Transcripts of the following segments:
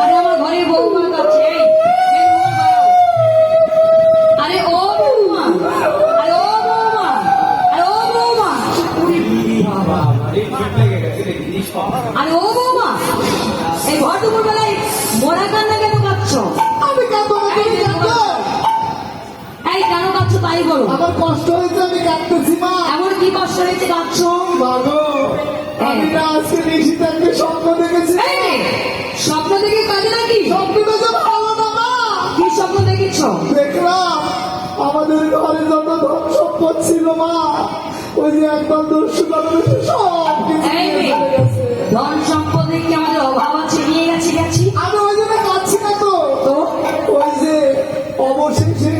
আরে আমার ঘরে বৌমা কাছে। আরে ও বৌমা। আরে ও বৌমা। আরে ও বৌমা। বাবা। আরে ও বৌমা। এই ঘর দুপুর বেলায় মোরা কান্না কেন কাচ্ছ আমি কাঁদবো না তুমি কাঁদো এই কেন কাচ্ছ তাই বলো। আমার কষ্ট হয়েছে আমি কাঁদতেছি মা। এমন কি কষ্ট হয়েছে কাচ্ছ মাগো আমি না আজকে দেখেছ? দেখলাম। আমাদের ঘরে যত ধন সম্পদ ছিল মা। ওই যে একদম এসে সব। ধন সম্পদে কি আমাদের অভাব আছে? নিয়ে গেছে গেছি। আমি ওই জন্য কাঁদছি না তো। তো? ওই যে অবশেষে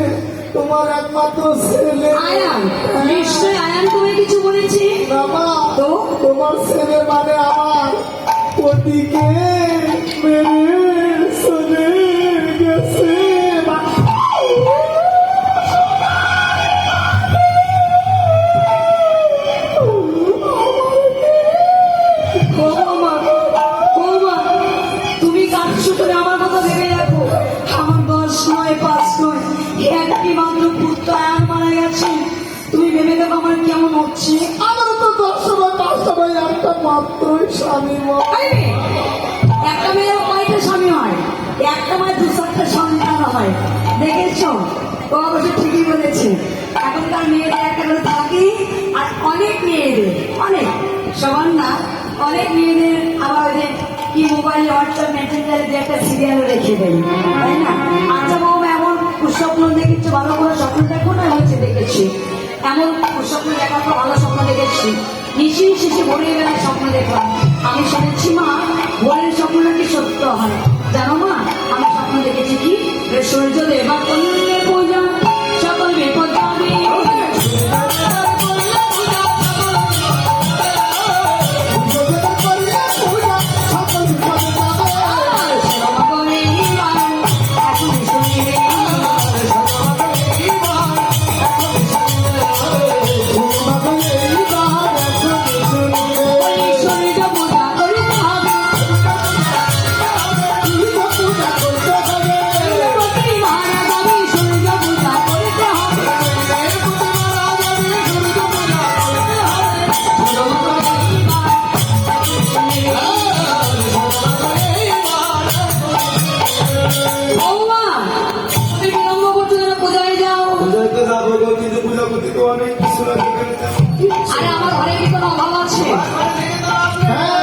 তোমার একমাত্র ছেলে। আয়ান নিশ্চয় আয়ান তোমায় কিছু বলেছে? বাবা তো? তোমার ছেলে মানে আমার ওদিকে মেরে বৌমা, বৌমা, তুমি কাঁদছো করে আমার কথা ভেবে রাখো আমার দশ নয় পাঁচ নয় একটি মাত্র পুত্র আয়ান মারা গেছে। তুমি ভেবে দেখো আমার কেমন হচ্ছে। আমার তো দশ পাঁচ সময় একটা মাত্রই স্বামী একটা মেয়ের কয়টা স্বামী হয়? একটা মায়ের দু চারটা সন্তান হয়। দেখেছ? ও অবশ্য ঠিকই বলেছে। এখনকার মেয়েদের একটা করে থাকে আর অনেক মেয়েদের অনেক। সবার না? অনেক মেয়েদের আবার ওই যে কি মোবাইল হোয়াটসঅ্যাপ মেসেঞ্জারে যে একটা সিরিয়াল রেখে দেয়। তাই না? আচ্ছা বাবা এমন স্বপ্ন দেখেছ ভালো করে স্বপ্ন দেখো না? হচ্ছে দেখেছি। এমন স্বপ্ন দেখার পর ভালো স্বপ্ন দেখেছি। নিশিন শেষে ভোরের বেলায় স্বপ্ন দেখলাম। আমি শুনেছি, মা ভোরের স্বপ্ন নাকি সত্য হয়? জানো মা, আমি স্বপ্ন দেখেছি কি? সূর্য আর আমার ঘরে কি কোনো অভাব আছে? হ্যাঁ।